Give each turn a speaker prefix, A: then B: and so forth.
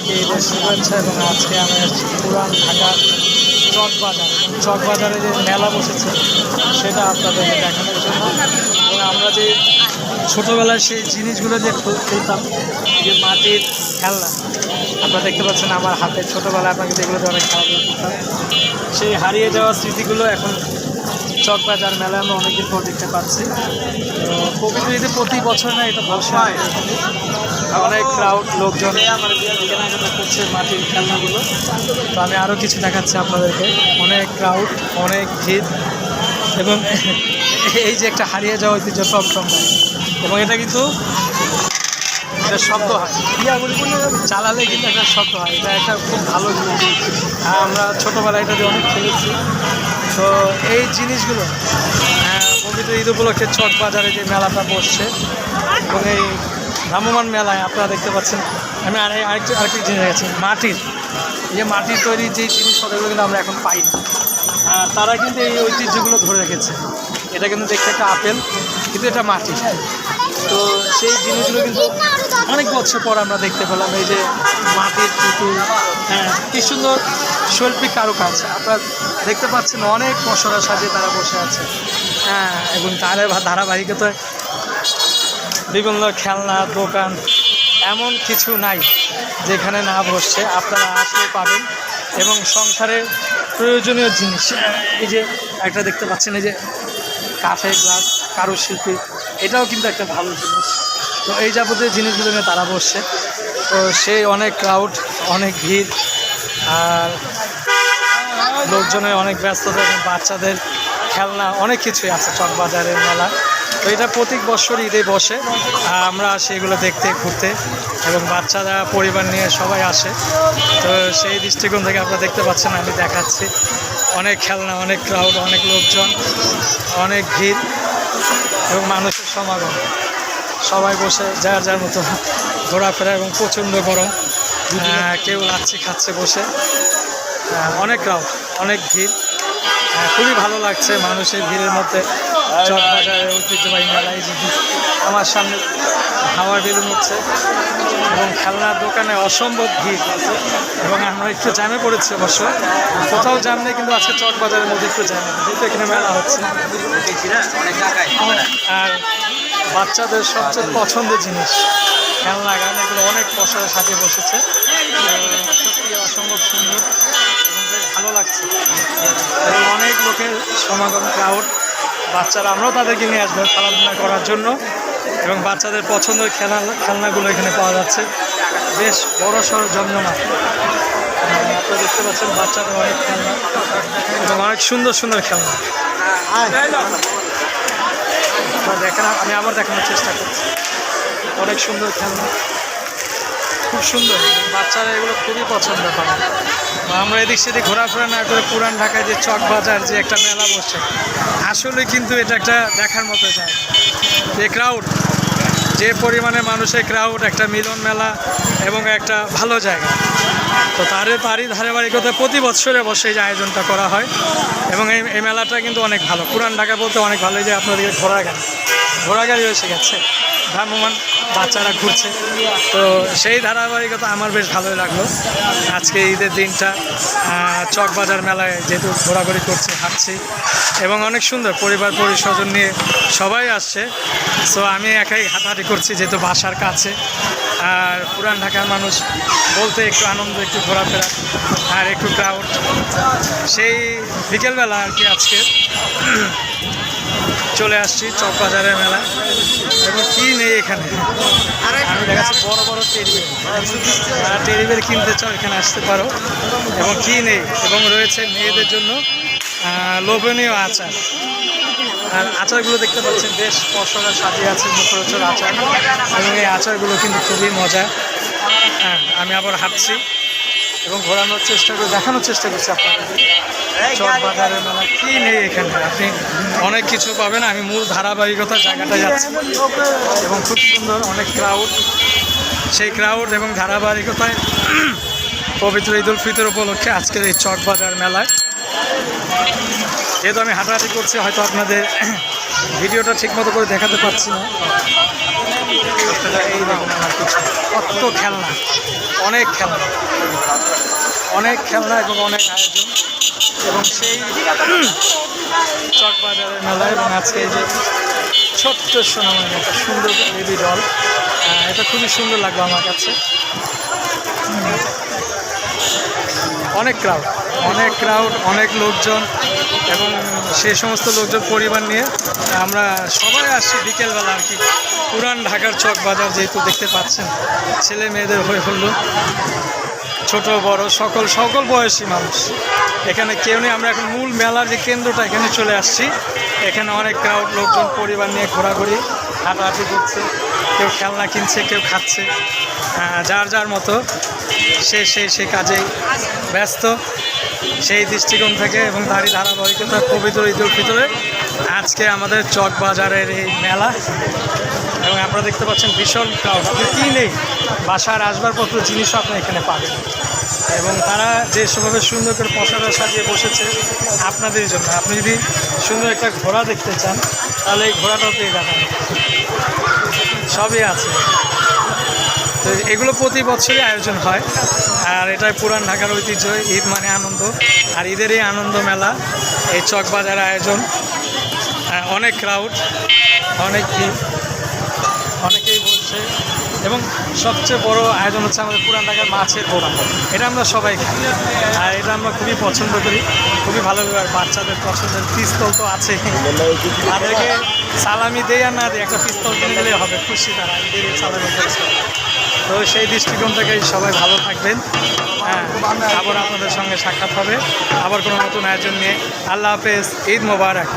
A: সবাইকে ঈদের এবং আজকে আমি আসছি পুরান ঢাকার চকবাজার চকবাজারে যে মেলা বসেছে, সেটা আপনাদেরকে দেখানোর জন্য। এবং আমরা যে ছোটোবেলায় সেই জিনিসগুলো যে খেলতাম যে মাটির খেলনা, আপনারা দেখতে পাচ্ছেন আমার হাতে ছোটোবেলায় আপনাকে যেগুলো অনেক খেলাধুলা করতাম, সেই হারিয়ে যাওয়া স্মৃতিগুলো এখন চকবাজার মেলায় আমরা অনেকদিন পর দেখতে পাচ্ছি। তো পবিত্র ঈদে প্রতি বছর না এটা হয় অনেক ক্রাউড লোকজন কেনাকাটা করছে মাটির খেলনাগুলো। তো আমি আরও কিছু দেখাচ্ছি আপনাদেরকে। অনেক ক্রাউড অনেক ভিড়, এবং এই যে একটা হারিয়ে যাওয়া ঐতিহ্য টমটম এবং এটা কিন্তু এটা শব্দ হয়। চালালে কিন্তু একটা শব্দ হয়। এটা একটা খুব ভালো জিনিস। আমরা ছোটোবেলায় এটা দিয়ে অনেক খেলেছি। তো এই জিনিসগুলো আহ, পবিত্র ঈদ উপলক্ষে চক বাজারে যে মেলাটা বসছে এবং এই ভ্রাম্যমান মেলায় আপনারা দেখতে পাচ্ছেন আমি আর আরেকটি আরেকটি জিনিস গেছি মাটির এই যে মাটির তৈরি যে জিনিসপত্রগুলো কিন্তু আমরা এখন পাই তারা কিন্তু এই ঐতিহ্যগুলো ধরে রেখেছে। এটা কিন্তু দেখতে একটা আপেল কিন্তু এটা মাটি তো সেই জিনিসগুলো কিন্তু অনেক বছর পর আমরা দেখতে পেলাম এই যে মাটির পুতুল হ্যাঁ কি সুন্দর শৈল্পিক কারুকাজ। আপনারা দেখতে পাচ্ছেন অনেক মশলা সাজিয়ে তারা বসে আছে। হ্যাঁ এবং তার ধারাবাহিকতায় বিভিন্ন খেলনা, দোকান, এমন কিছু নাই যেখানে না বসছে আপনারা আসলে পাবেন এবং সংসারের প্রয়োজনীয় জিনিস। এই যে একটা দেখতে পাচ্ছেন, এই যে কাঠের গ্লাস, কারুশিল্পী, এটাও কিন্তু একটা ভালো জিনিস। তো এই যাবতীয় জিনিসগুলো নিয়ে তারা বসছে তো সেই অনেক ক্রাউড অনেক ভিড় আর লোকজনের অনেক ব্যস্ততা এবং বাচ্চাদের খেলনা, অনেক কিছুই আছে চকবাজারের মেলা। তো এটা প্রতি বছর ঈদে বসে। আমরা আসি এগুলো দেখতে, ঘুরতে এবং বাচ্চারা, পরিবার নিয়ে সবাই আসে। তো সেই দৃষ্টিকোণ থেকে আপনারা দেখতে পাচ্ছেন, আমি দেখাচ্ছি। অনেক খেলনা, অনেক ক্রাউড অনেক লোকজন, অনেক ভিড় এবং মানুষের সমাগম। সবাই বসে, যার যার মতো ঘোরাফেরা এবং প্রচণ্ড গরম। কেউ লাচ্ছি খাচ্ছে বসে। আহ, অনেক ক্রাউড অনেক ভিড়। খুবই ভালো লাগছে মানুষের ভিড়ের মধ্যে। চকবাজারের ঐতিহ্যবাহী মেলায় যে আমার সামনে হাওয়ার বেলুন উঠছে এবং খেলনার দোকানে অসম্ভব ভিড় আছে এবং আমরা একটু জ্যামে পড়েছি অবশ্য। কোথাও জ্যাম নেই কিন্তু আজকে চকবাজারের মধ্যে একটু জ্যাম যেহেতু এখানে মেলা হচ্ছে। আর বাচ্চাদের সবচেয়ে পছন্দের জিনিস খেলনা গান এগুলো অনেক পশরে সাজিয়ে বসেছে। সত্যি অসম্ভব সুন্দর এবং বেশ ভালো লাগছে। এবং অনেক লোকের সমাগম ক্রাউড বাচ্চারা আমরাও তাদেরকে নিয়ে আসব খেলাধুলা করার জন্য। এবং বাচ্চাদের পছন্দের খেলা খেলনাগুলো এখানে পাওয়া যাচ্ছে। বেশ বড় সড় জমজমা আপনারা দেখতে পাচ্ছেন বাচ্চাদের অনেক খেলনা এবং অনেক সুন্দর সুন্দর খেলনা। আপনারা দেখেন আমি আবার দেখানোর চেষ্টা করছি। অনেক সুন্দর খেলনা। খুব সুন্দর। বাচ্চারা এগুলো খুবই পছন্দ করে। আমরা এদিক সেদিক ঘোরাফেরা না করে পুরান ঢাকায় যে চক বাজার, যে একটা মেলা বসছে আসলে কিন্তু এটা একটা দেখার মতো জায়গা। যে ক্রাউড যে পরিমাণে মানুষের ক্রাউড একটা মিলন মেলা এবং একটা ভালো জায়গা। তো তারে তারই ধারাবাহিকতা প্রতি বছরে বসে এই আয়োজনটা করা হয়। এবং এই মেলাটা কিন্তু অনেক ভালো। পুরান ঢাকা বলতে অনেক ভালো যে আপনাদেরকে ঘোরা গাড়ি ঘোড়া গাড়ি এসে গেছে। ভ্রাম্যমান বাচ্চারা ঘুরছে। তো সেই ধারাবাহিকতা আমার বেশ ভালোই লাগল। আজকে ঈদের দিনটা চকবাজার মেলায় যেহেতু ঘোরাঘুরি করছে, হাঁটছি। এবং অনেক সুন্দর পরিবার, পরিস্বজন নিয়ে সবাই আসছে। সো আমি একাই হাঁটাহাঁটি করছি, যেহেতু বাসার কাছে। আর পুরান ঢাকার মানুষ বলতে একটু আনন্দ, একটু ঘোরাফেরা আর একটু ক্রাউড সেই বিকেলবেলা আর কি আজকে চলে আসছি চকবাজারের মেলা। এবং কি নেই এখানে? আমি দেখাচ্ছি বড় বড় টেরিবেল যারা টেরিবেল কিনতে চাও এখানে আসতে পারো। এবং কি নেই? এবং রয়েছে মেয়েদের জন্য লোভনীয় আচার। আর আচারগুলো দেখতে পাচ্ছেন বেশ পশরা সাজিয়ে আছে মুখরোচর আচার। এবং এই আচারগুলো কিন্তু খুবই মজা হ্যাঁ আমি আবার হাঁটছি। এবং ঘোরানোর চেষ্টা করে দেখানোর চেষ্টা করছি আপনাদের। মেলা কি নেই এখানে? আপনি অনেক কিছু পাবেন আমি মূল ধারাবাহিকতা জায়গাটা যাচ্ছি। এবং খুব সুন্দর অনেক ক্রাউড সেই ক্রাউড এবং ধারাবাহিকতায় পবিত্র ঈদ উল ফিতর উপলক্ষে আজকের এই চক বাজার মেলায়। যেহেতু আমি হাঁটাহাঁটি করছি হয়তো আপনাদের ভিডিওটা ঠিকমতো করে দেখাতে পারছি না। কত খেলনা। অনেক খেলনা। অনেক খেলনা এবং অনেক আয়োজন। এবং সেই চকবাজারের মেলা এবং আজকে এই যে ছোট্ট সোনাময় একটা সুন্দর বেবি ডল এটা খুবই সুন্দর লাগল আমার কাছে। অনেক ক্রাউড অনেক ক্রাউড অনেক লোকজন। এবং সেই সমস্ত লোকজন পরিবার নিয়ে আমরা সবাই আসছি বিকেলবেলা আর কি। পুরান ঢাকার চক বাজার যেহেতু দেখতে পাচ্ছেন, ছেলে মেয়েদের হয়ে হলো ছোট, বড়, সকল সকল বয়সী মানুষ। এখানে কেউ নেই, আমরা এখন মূল মেলার যে কেন্দ্রটা এখানে চলে আসছি। এখানে অনেক ক্রাউড লোকজন, পরিবার নিয়ে ঘোরাঘুরি, হাঁটাহাঁটি করছে, কেউ খেলনা কিনছে, কেউ খাচ্ছে যার যার মতো সে সে সে কাজেই ব্যস্ত। সেই দৃষ্টিকোণ থেকে এবং তারই ধারাবাহিকতা পবিত্র ঈদুল ফিতরে আজকে আমাদের চক বাজারের এই মেলা এবং আপনারা দেখতে পাচ্ছেন ভীষণ ক্রাউড আপনি কী নেই? বাসার আসবাবপত্র, জিনিসও আপনি এখানে পাবেন এবং তারা যে সেভাবে সুন্দর করে পশারা সাজিয়ে বসেছে আপনাদের জন্য। আপনি যদি সুন্দর একটা ঘোড়া দেখতে চান, তাহলে এই ঘোড়াটাও পেয়ে যাবেন। সবই আছে। তো এগুলো প্রতি বছরই আয়োজন হয়। আর এটাই পুরান ঢাকার ঐতিহ্য, ঈদ মানে আনন্দ। আর ঈদের এই আনন্দ মেলা, এই চকবাজার আয়োজন। অনেক ক্রাউড অনেক ভিড়, অনেকেই বলছে এবং সবচেয়ে বড় আয়োজন হচ্ছে আমাদের পুরান ঢাকার মাছের পোড়া এটা আমরা সবাই খাই। আর এটা আমরা খুবই পছন্দ করি। খুবই ভালো আর বাচ্চাদের পছন্দের পিস্তল তো আছে। তাদেরকে সালামি দেয় আর না দেয় একটা পিস্তল কিনে দিলে হবে, খুশি তারা। সালামি তো সেই দৃষ্টিকোণ থেকে সবাই ভালো থাকবেন। হ্যাঁ আবার আপনাদের সঙ্গে সাক্ষাৎ হবে। আবার কোনো নতুন আয়োজন নিয়ে। আল্লাহ হাফেজ, ঈদ মোবারক।